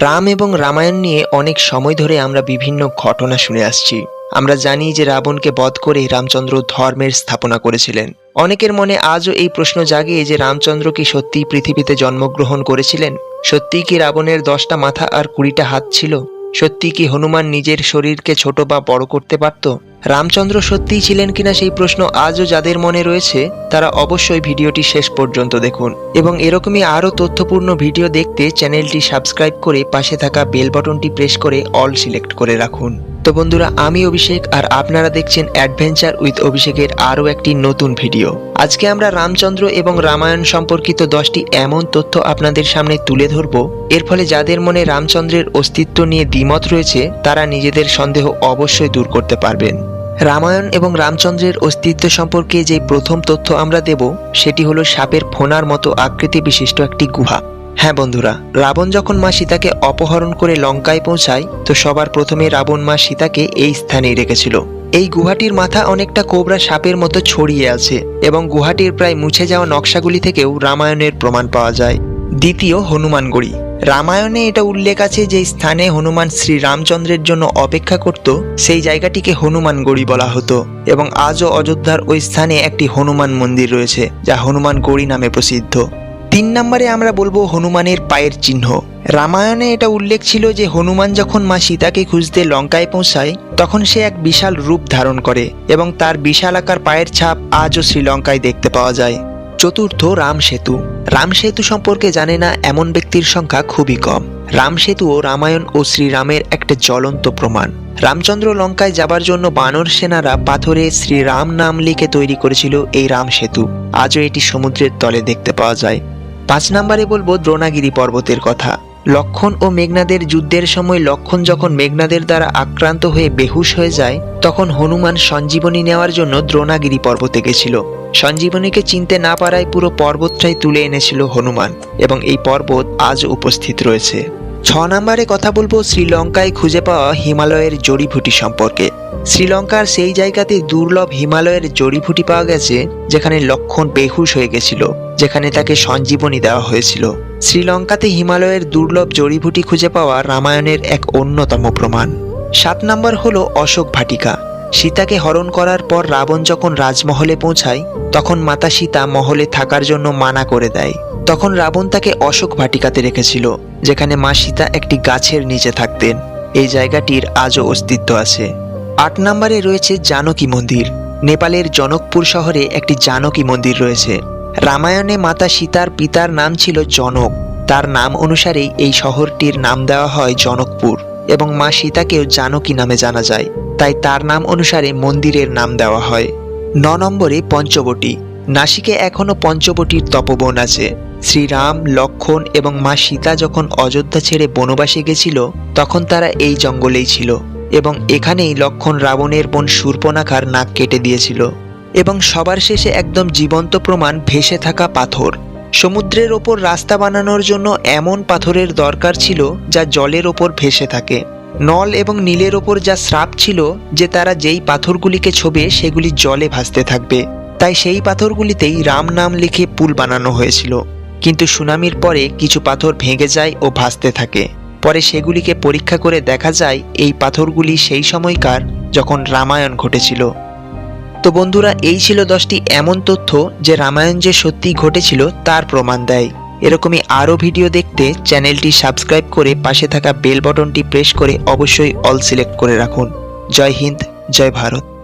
রাম এবং রামায়ণ নিয়ে অনেক সময় ধরে আমরা বিভিন্ন ঘটনা শুনে আসছি। আমরা জানি যে রাবণকে বধ করে রামচন্দ্র ধর্মের স্থাপনা করেছিলেন। অনেকের মনে আজও এই প্রশ্ন জাগে যে রামচন্দ্র কি সত্যিই পৃথিবীতে জন্মগ্রহণ করেছিলেন? সত্যিই কি রাবণের দশটা মাথা আর কুড়িটা হাত ছিল? সত্যি কি হনুমান নিজের শরীরকে ছোট বা বড় করতে পারত? রামচন্দ্র সত্যিই ছিলেন কিনা সেই প্রশ্ন আজও যাদের মনে রয়েছে, তারা অবশ্যই ভিডিওটি শেষ পর্যন্ত দেখুন। এবং এরকমই আরও তথ্যপূর্ণ ভিডিও দেখতে চ্যানেলটি সাবস্ক্রাইব করে পাশে থাকা বেল বটনটি প্রেস করে অল সিলেক্ট করে রাখুন। তো বন্ধুরা, আমি অভিষেক আর আপনারা দেখছেন অ্যাডভেঞ্চার উইথ অভিষেকের আরও একটি নতুন ভিডিও। আজকে আমরা রামচন্দ্র এবং রামায়ণ সম্পর্কিত দশটি এমন তথ্য আপনাদের সামনে তুলে ধরব। এর ফলে যাদের মনে রামচন্দ্রের অস্তিত্ব নিয়ে দ্বিমত রয়েছে, তারা নিজেদের সন্দেহ অবশ্যই দূর করতে পারবেন। রামায়ণ এবং রামচন্দ্রের অস্তিত্ব সম্পর্কে যে প্রথম তথ্য আমরা দেব, সেটি হলো সাপের ফোনার মতো আকৃতি বিশিষ্ট একটি গুহা। হ্যাঁ বন্ধুরা, রাবণ যখন মা সীতাকে অপহরণ করে লঙ্কায় পৌঁছায়, তো সবার প্রথমে রাবণ মা সীতাকে এই স্থানেই রেখেছিল। এই গুহাটির মাথা অনেকটা কোবরা সাপের মতো ছড়িয়ে আছে এবং গুহাটির প্রায় মুছে যাওয়া নকশাগুলি থেকেও রামায়ণের প্রমাণ পাওয়া যায়। দ্বিতীয় হনুমানগড়ি রামায়ণে এটা উল্লেখ আছে যে স্থানে হনুমান শ্রী রামচন্দ্রের জন্য অপেক্ষা করত, সেই জায়গাটিকে হনুমানগড়ি বলা হতো এবং আজও অযোধ্যার ওই স্থানে একটি হনুমান মন্দির রয়েছে, যা হনুমানগড়ি নামে প্রসিদ্ধ। তিন নম্বরে আমরা বলব হনুমানের পায়ের চিহ্ন। রামায়ণে এটা উল্লেখ ছিল যে হনুমান যখন মা সীতাকে খুঁজতে লঙ্কায় পৌঁছায়, তখন সে এক বিশাল রূপ ধারণ করে এবং তার বিশাল আকার পায়ের ছাপ আজও শ্রীলঙ্কায় দেখতে পাওয়া যায়। চতুর্থ রাম সেতু। রাম সেতু সম্পর্কে জানে না এমন ব্যক্তির সংখ্যা খুবই কম। রাম সেতুও রামায়ণ ও শ্রীরামের একটা জ্বলন্ত প্রমাণ। রামচন্দ্র লঙ্কায় যাবার জন্য বানর সেনারা পাথরে শ্রীরাম নাম লিখে তৈরি করেছিল এই রাম সেতু। আজও এটি সমুদ্রের তলে দেখতে পাওয়া যায়। পাঁচ নম্বরে বলব দ্রোণাগিরি পর্বতের কথা। লক্ষণ ও মেঘনাদের যুদ্ধের সময় লক্ষণ যখন মেঘনাদের দ্বারা আক্রান্ত হয়ে বেহুশ হয়ে যায়, তখন হনুমান সঞ্জীবনী নেওয়ার জন্য দ্রোণাগিরি পর্বতে গেছিল। সঞ্জীবনীকে চিনতে না পারায় পুরো পর্বতটাই তুলে এনেছিল হনুমান এবং এই পর্বত আজ উপস্থিত রয়েছে। ছ নম্বরে কথা বলব শ্রীলঙ্কায় খুঁজে পাওয়া হিমালয়ের জড়িভুটি সম্পর্কে। শ্রীলঙ্কার সেই জায়গাতে দুর্লভ হিমালয়ের জড়িভুটি পাওয়া গেছে, যেখানে লক্ষণ বেহুশ হয়ে গেছিল, যেখানে তাকে সঞ্জীবনী দেওয়া হয়েছিল। শ্রীলঙ্কাতে হিমালয়ের দুর্লভ জড়িভুটি খুঁজে পাওয়া রামায়ণের এক অন্যতম প্রমাণ। সাত নম্বর হলো অশোক ভাটিকা। সীতাকে হরণ করার পর রাবণ যখন রাজমহলে পৌঁছায়, তখন মাতা সীতা মহলে থাকার জন্য মানা করে দেয়। তখন রাবণ তাকে অশোক ভাটিকাতে রেখেছিল, যেখানে মা সীতা একটি গাছের নিচে থাকতেন। এই জায়গাটির আজও অস্তিত্ব আছে। আট নম্বরে রয়েছে জানকী মন্দির। নেপালের জনকপুর শহরে একটি জানকী মন্দির রয়েছে। রামায়ণে মাতা সীতার পিতার নাম ছিল জনক। তার নাম অনুসারেই এই শহরটির নাম দেওয়া হয় জনকপুর এবং মা সীতাকেও জানকী নামে জানা যায়। তাই তার নাম অনুসারে মন্দিরের নাম দেওয়া হয়। ন নম্বরে পঞ্চবটী। নাসিকে এখনও পঞ্চবটির তপবন আছে। শ্রীরাম, লক্ষণ এবং মা সীতা যখন অযোধ্যা ছেড়ে বনবাসে গেছিল, তখন তারা এই জঙ্গলেই ছিল এবং এখানেই লক্ষণ রাবণের বোন শূর্পনাখার নাক কেটে দিয়েছিল এবং সবার শেষে একদম জীবন্ত প্রমাণ, ভেসে থাকা পাথর। সমুদ্রের ওপর রাস্তা বানানোর জন্য এমন পাথরের দরকার ছিল যা জলের ওপর ভেসে থাকে। নল এবং নীলের ওপর যা স্রাপ ছিল যে তারা যেই পাথরগুলিকে ছোবে, সেগুলি জলে ভাসতে থাকবে। তাই সেই পাথরগুলিতেই রাম নাম লিখে পুল বানানো হয়েছিল। কিন্তু সুনামির পরে কিছু পাথর ভেঙে যায় ও ভাসতে থাকে। পরে সেগুলিকে পরীক্ষা করে দেখা যায়, এই পাথরগুলি সেই সময়কার যখন রামায়ণ ঘটেছিল। তো বন্ধুরা, এই ছিল দশটি এমন তথ্য যে রামায়ণ যে সত্যি ঘটেছিল তার প্রমাণ দেয়। এরকমই আরও ভিডিও দেখতে চ্যানেলটি সাবস্ক্রাইব করে পাশে থাকা বেল বটনটি প্রেস করে অবশ্যই অল সিলেক্ট করে রাখুন। জয় হিন্দ, জয় ভারত।